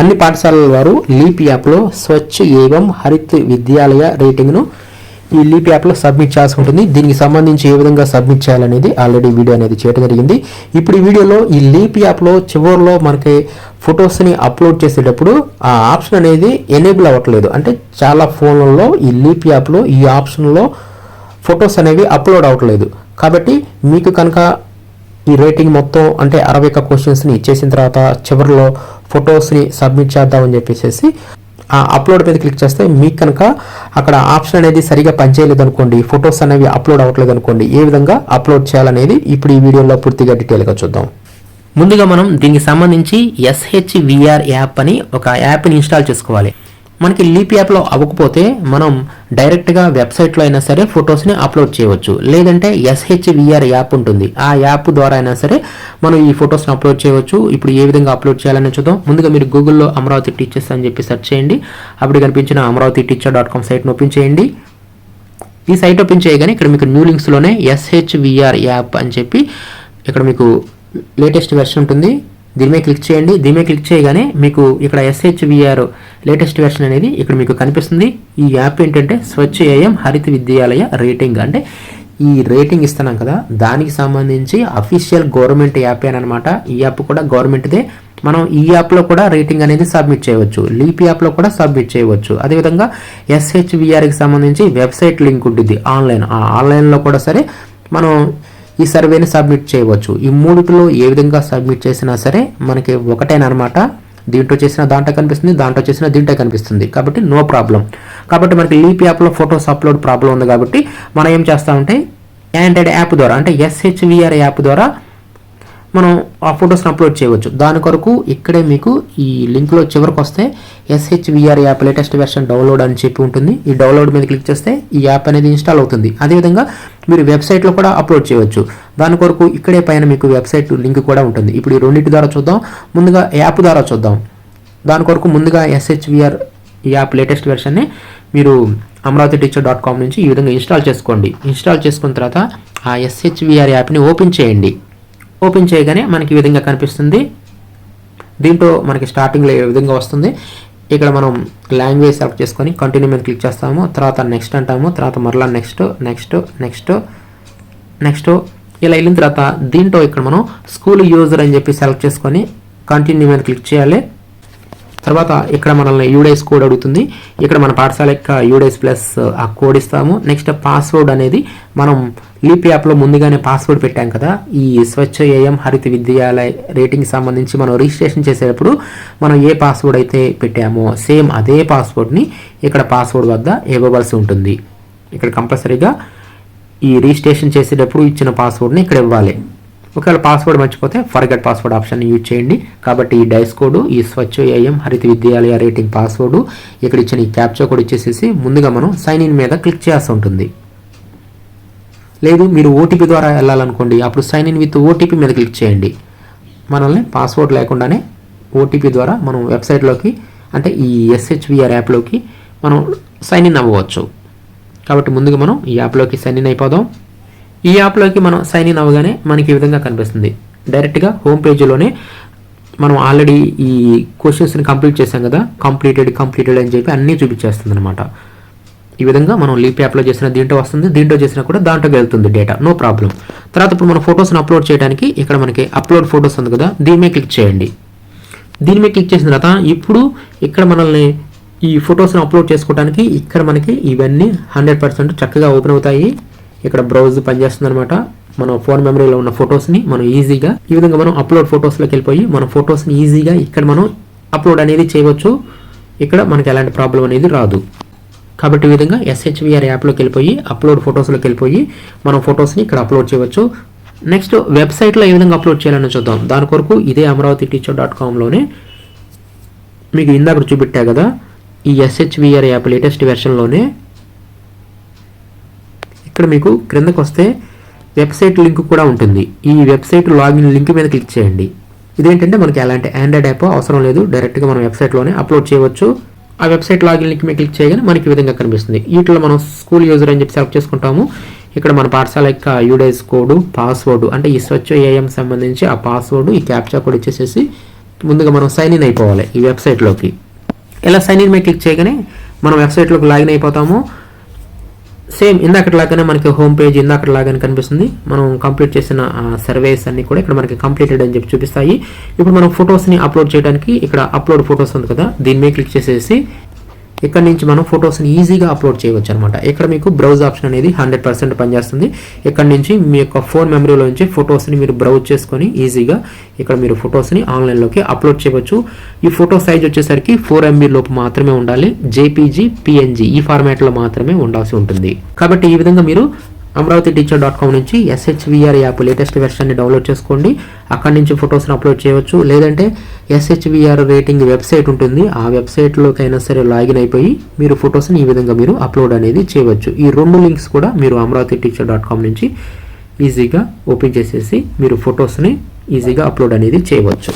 అన్ని పాఠశాలల వారు లీప్ యాప్లో స్వచ్ఛ ఏవం హరిత్ విద్యాలయ రేటింగ్ను ఈ లీప్ యాప్లో సబ్మిట్ చేయాల్సి ఉంటుంది. దీనికి సంబంధించి ఏ విధంగా సబ్మిట్ చేయాలనేది ఆల్రెడీ వీడియో అనేది చేయడం జరిగింది. ఇప్పుడు ఈ వీడియోలో ఈ లీప్ యాప్లో చివరిలో మనకి ఫొటోస్ని అప్లోడ్ చేసేటప్పుడు ఆ ఆప్షన్ అనేది ఎనేబుల్ అవ్వట్లేదు. అంటే చాలా ఫోన్లలో ఈ లీప్ యాప్లో ఈ ఆప్షన్లో ఫొటోస్ అనేవి అప్లోడ్ అవ్వట్లేదు. కాబట్టి మీకు కనుక ఈ రేటింగ్ మొత్తం అంటే అరవై ఒక్క క్వశ్చన్స్ని ఇచ్చేసిన తర్వాత చివరిలో ఫొటోస్ని సబ్మిట్ చేద్దామని చెప్పేసి ఆ అప్లోడ్ మీద క్లిక్ చేస్తే మీకు కనుక అక్కడ ఆప్షన్ అనేది సరిగా పనిచేయలేదు అనుకోండి ఫొటోస్ అనేవి అప్లోడ్ అవ్వట్లేదు అనుకోండి ఏ విధంగా అప్లోడ్ చేయాలనేది ఇప్పుడు ఈ వీడియోలో పూర్తిగా డీటెయిల్గా చూద్దాం. ముందుగా మనం దీనికి సంబంధించి ఎస్హెచ్విఆర్ యాప్ అని ఒక యాప్ని ఇన్స్టాల్ చేసుకోవాలి. మనకి లీప్ యాప్లో అవ్వకపోతే మనం డైరెక్ట్గా వెబ్సైట్లో అయినా సరే ఫొటోస్ని అప్లోడ్ చేయవచ్చు. లేదంటే ఎస్హెచ్విఆర్ యాప్ ఉంటుంది. ఆ యాప్ ద్వారా అయినా సరే మనం ఈ ఫొటోస్ని అప్లోడ్ చేయవచ్చు. ఇప్పుడు ఏ విధంగా అప్లోడ్ చేయాలని చూద్దాం. ముందుగా మీరు గూగుల్లో అమరావతి టీచర్స్ అని చెప్పి సెర్చ్ చేయండి. అప్పుడు కనిపించిన అమరావతి టీచర్ డాట్ కామ్ సైట్ను ఓపెన్ చేయండి. ఈ సైట్ ఓపెన్ చేయగానే ఇక్కడ మీకు న్యూ లింక్స్లోనే ఎస్హెచ్విఆర్ యాప్ అని చెప్పి ఇక్కడ మీకు లేటెస్ట్ వెర్షన్ ఉంటుంది. దీని మీద క్లిక్ చేయండి. దీని మీద క్లిక్ చేయగానే మీకు ఇక్కడ ఎస్హెచ్విఆర్ లేటెస్ట్ వెర్షన్ అనేది ఇక్కడ మీకు కనిపిస్తుంది. ఈ యాప్ ఏంటంటే స్వచ్ఛ ఏఎం హరిత విద్యాలయ రేటింగ్ అంటే ఈ రేటింగ్ ఇస్తున్నాం కదా. దానికి సంబంధించి అఫీషియల్ గవర్నమెంట్ యాప్ అనమాట ఈ యాప్ కూడా గవర్నమెంట్దే మనం ఈ యాప్లో కూడా రేటింగ్ అనేది సబ్మిట్ చేయవచ్చు. లీప్ యాప్లో కూడా సబ్మిట్ చేయవచ్చు. అదేవిధంగా ఎస్హెచ్విఆర్కి సంబంధించి వెబ్సైట్ లింక్ ఉంటుంది. ఆన్లైన్ ఆ ఆన్లైన్లో కూడా సరే మనం ఈ సర్వేని సబ్మిట్ చేయవచ్చు. ఈ మూడిటిలో ఏ విధంగా సబ్మిట్ చేసినా సరే మనకి ఒకటేనమాట దీంట్లో చేసిన దాంట్లో కనిపిస్తుంది దాంట్లో చేసిన దీంట్లో కనిపిస్తుంది. కాబట్టి నో ప్రాబ్లం. కాబట్టి మనకి లీప్ యాప్లో ఫొటోస్ అప్లోడ్ ప్రాబ్లం ఉంది కాబట్టి మనం ఏం చేస్తామంటే యాండ్రాయిడ్ యాప్ ద్వారా అంటే ఎస్హెచ్విఆర్ యాప్ ద్వారా మనం ఆ ఫొటోస్ని అప్లోడ్ చేయవచ్చు. దాని కొరకు ఇక్కడే మీకు ఈ లింక్లో చివరికి వస్తే S H V R app latest version download అని చెప్పి ఉంటుంది. ఈ డౌన్లోడ్ మీద క్లిక్ చేస్తే ఈ యాప్ అనేది ఇన్స్టాల్ అవుతుంది. అదేవిధంగా మీరు వెబ్సైట్లో కూడా అప్లోడ్ చేయవచ్చు. దాని కొరకు ఇక్కడే పైన మీకు వెబ్సైట్ లింక్ కూడా ఉంటుంది. ఇప్పుడు ఈ రెండింటి ద్వారా చూద్దాం. ముందుగా యాప్ ద్వారా చూద్దాం. దాని కొరకు ముందుగా ఎస్హెచ్విఆర్ యాప్ లేటెస్ట్ వెర్షన్ని మీరు అమరావతి టీచర్ డాట్ కామ్ నుంచి ఈ విధంగా ఇన్స్టాల్ చేసుకోండి. ఇన్స్టాల్ చేసుకున్న తర్వాత ఆ ఎస్హెచ్విఆర్ యాప్ని ఓపెన్ చేయండి. ఓపెన్ చేయగానే మనకి ఈ విధంగా కనిపిస్తుంది. దీంట్లో మనకి స్టార్టింగ్లో ఏ విధంగా వస్తుంది? ఇక్కడ మనం లాంగ్వేజ్ సెలెక్ట్ చేసుకొని కంటిన్యూ మీద క్లిక్ చేస్తాము. తర్వాత నెక్స్ట్ అంటాము. తర్వాత మరలా నెక్స్ట్ నెక్స్ట్ నెక్స్ట్ నెక్స్ట్. ఇలా వెళ్ళిన తర్వాత దీంట్లో ఇక్కడ మనం స్కూల్ యూజర్ అని చెప్పి సెలెక్ట్ చేసుకొని కంటిన్యూ మీద క్లిక్ చేయాలి. తర్వాత ఇక్కడ మనల్ని యూడేస్ కోడ్ అడుగుతుంది. ఇక్కడ మన పాఠశాల యొక్క యూడేస్ ప్లస్ ఆ కోడ్ ఇస్తాము. నెక్స్ట్ పాస్వర్డ్ అనేది మనం లీప్ యాప్లో ముందుగానే పాస్వర్డ్ పెట్టాం కదా. ఈ స్వచ్ఛ ఏఎం హరిత విద్యాలయ రేటింగ్ సంబంధించి మనం రిజిస్ట్రేషన్ చేసేటప్పుడు మనం ఏ పాస్వర్డ్ అయితే పెట్టామో సేమ్ అదే పాస్వర్డ్ని ఇక్కడ పాస్వర్డ్ వద్ద ఇవ్వవలసి ఉంటుంది. ఇక్కడ కంపల్సరీగా ఈ రిజిస్ట్రేషన్ చేసేటప్పుడు ఇచ్చిన పాస్వర్డ్ని ఇక్కడ ఇవ్వాలి. ఒకవేళ పాస్వర్డ్ మర్చిపోతే ఫర్గెట్ పాస్వర్డ్ ఆప్షన్ యూజ్ చేయండి. కాబట్టి ఈ డైస్ కోడ్ ఈ స్వచ్ఛ ఏఎం హరిత విద్యాలయ రేటింగ్ పాస్వర్డ్ ఇక్కడ ఇచ్చిన ఈ క్యాప్చో కోడ్ ఇచ్చేసేసి ముందుగా మనం సైన్ ఇన్ మీద క్లిక్ చేయాల్సి ఉంటుంది. లేదు మీరు ఓటీపీ ద్వారా వెళ్ళాలనుకోండి అప్పుడు సైన్ ఇన్ విత్ ఓటీపీ మీద క్లిక్ చేయండి. మనల్ని పాస్వర్డ్ లేకుండానే ఓటీపీ ద్వారా మనం వెబ్సైట్లోకి అంటే ఈ ఎస్హెచ్విఆర్ యాప్లోకి మనం సైన్ ఇన్ అవ్వవచ్చు కాబట్టి ముందుగా మనం ఈ యాప్లోకి సైన్ ఇన్ అయిపోదాం. ఈ యాప్లోకి మనం సైన్ ఇన్ అవ్వగానే మనకి ఈ విధంగా కనిపిస్తుంది. డైరెక్ట్గా హోమ్ పేజీలోనే మనం ఆల్రెడీ ఈ క్వశ్చన్స్ని కంప్లీట్ చేసాం కదా కంప్లీటెడ్ కంప్లీటెడ్ అని చెప్పి అన్నీ చూపించేస్తుంది అనమాట ఈ విధంగా మనం లీప్ యాప్లో చేసిన దీంట్లో వస్తుంది దీంట్లో చేసినా కూడా దాంట్లోకి వెళ్తుంది డేటా నో ప్రాబ్లం తర్వాత ఇప్పుడు మన ఫొటోస్ని అప్లోడ్ చేయడానికి ఇక్కడ మనకి అప్లోడ్ ఫొటోస్ ఉంది కదా దీని మీద క్లిక్ చేయండి. దీని మీద క్లిక్ చేసిన తర్వాత ఇప్పుడు ఇక్కడ మనల్ని ఈ ఫొటోస్ని అప్లోడ్ చేసుకోవడానికి ఇక్కడ మనకి ఇవన్నీ హండ్రెడ్ పర్సెంట్ చక్కగా ఓపెన్ అవుతాయి. ఇక్కడ బ్రౌజ్ పనిచేస్తుంది అనమాట మన ఫోన్ మెమరీలో ఉన్న ఫొటోస్ని మనం ఈజీగా ఈ విధంగా మనం అప్లోడ్ ఫొటోస్లోకి వెళ్ళిపోయి మన ఫొటోస్ని ఈజీగా ఇక్కడ మనం అప్లోడ్ అనేది చేయవచ్చు. ఇక్కడ మనకి ఎలాంటి ప్రాబ్లం అనేది రాదు. కాబట్టి ఈ విధంగా ఎస్హెచ్విఆర్ యాప్లోకి వెళ్ళిపోయి అప్లోడ్ ఫొటోస్లోకి వెళ్ళిపోయి మనం ఫొటోస్ని ఇక్కడ అప్లోడ్ చేయవచ్చు. నెక్స్ట్ వెబ్సైట్లో ఏ విధంగా అప్లోడ్ చేయాలని చూద్దాం. దాని కొరకు ఇదే అమరావతి టీచర్ డాట్ కామ్లోనే మీకు ఇందాక చూపెట్టా కదా ఈ ఎస్హెచ్విఆర్ యాప్ లేటెస్ట్ వెర్షన్లోనే ఇక్కడ మీకు క్రిందకు వస్తే వెబ్సైట్ లింక్ కూడా ఉంటుంది. ఈ వెబ్సైట్ లాగిన్ లింక్ మీద క్లిక్ చేయండి. ఇదేంటంటే మనకి ఎలాంటి ఆండ్రాయిడ్ యాప్ అవసరం లేదు. డైరెక్ట్గా మనం వెబ్సైట్లోనే అప్లోడ్ చేయవచ్చు. ఆ వెబ్సైట్ లాగిన్ లింక్ మీద క్లిక్ చేయగానే మనకి ఈ విధంగా కనిపిస్తుంది. వీటిలో మనం స్కూల్ యూజర్ అని చెప్పి సెలెక్ట్ చేసుకుంటాము. ఇక్కడ మన పాఠశాల యొక్క యూడేస్ కోడ్ పాస్వర్డ్ అంటే ఈ స్వచ్ఛ ఏఎం సంబంధించి ఆ పాస్వర్డ్ ఈ క్యాప్చా కోడ్ ఇచ్చేసేసి ముందుగా మనం సైన్ ఇన్ అయిపోవాలి ఈ వెబ్సైట్లోకి ఇలా సైన్ ఇన్ మీద క్లిక్ చేయగానే మనం వెబ్సైట్లోకి లాగిన్ అయిపోతాము. సేమ్ ఇందాకట్లాగానే మనకి హోమ్ పేజ్ ఇందాకట్లాగానే కనిపిస్తుంది. మనం కంప్లీట్ చేసిన సర్వేస్ అన్ని కూడా ఇక్కడ మనకి కంప్లీటెడ్ అని చెప్పి చూపిస్తాయి. ఇప్పుడు మనం ఫొటోస్ని అప్లోడ్ చేయడానికి ఇక్కడ అప్లోడ్ ఫొటోస్ ఉంది కదా దీని మీద క్లిక్ చేసేసి ఇక్కడ నుంచి మనం ఫొటోస్ని ఈజీగా అప్లోడ్ చేయవచ్చు అనమాట ఇక్కడ మీకు బ్రౌజ్ ఆప్షన్ అనేది హండ్రెడ్ పర్సెంట్ పనిచేస్తుంది. ఇక్కడ నుంచి మీ యొక్క ఫోన్ మెమరీలో నుంచి ఫొటోస్ని మీరు బ్రౌజ్ చేసుకొని ఈజీగా ఇక్కడ మీరు ఫొటోస్ని ఆన్లైన్లోకి అప్లోడ్ చేయవచ్చు. ఈ ఫోటో సైజ్ వచ్చేసరికి ఫోర్ ఎంబీ లోపు మాత్రమే ఉండాలి. జేపీజీ పిఎన్జీ ఈ ఫార్మాట్లో మాత్రమే ఉండాల్సి ఉంటుంది. కాబట్టి ఈ విధంగా మీరు అమరావతి టీచర్ డాట్ కామ్ నుంచి S H V R app latest వెర్షన్ని download చేసుకోండి. అక్కడి నుంచి ఫొటోస్ని అప్లోడ్ చేయవచ్చు. లేదంటే ఎస్హెచ్విఆర్ రేటింగ్ వెబ్సైట్ ఉంటుంది. ఆ వెబ్సైట్లోకైనా సరే లాగిన్ అయిపోయి మీరు ఫొటోస్ని ఈ విధంగా మీరు అప్లోడ్ అనేది చేయవచ్చు. ఈ రెండు లింక్స్ కూడా మీరు అమరావతి టీచర్ డాట్ కామ్ నుంచి ఈజీగా ఓపెన్ చేసేసి మీరు ఫొటోస్ని ఈజీగా అప్లోడ్ అనేది చేయవచ్చు.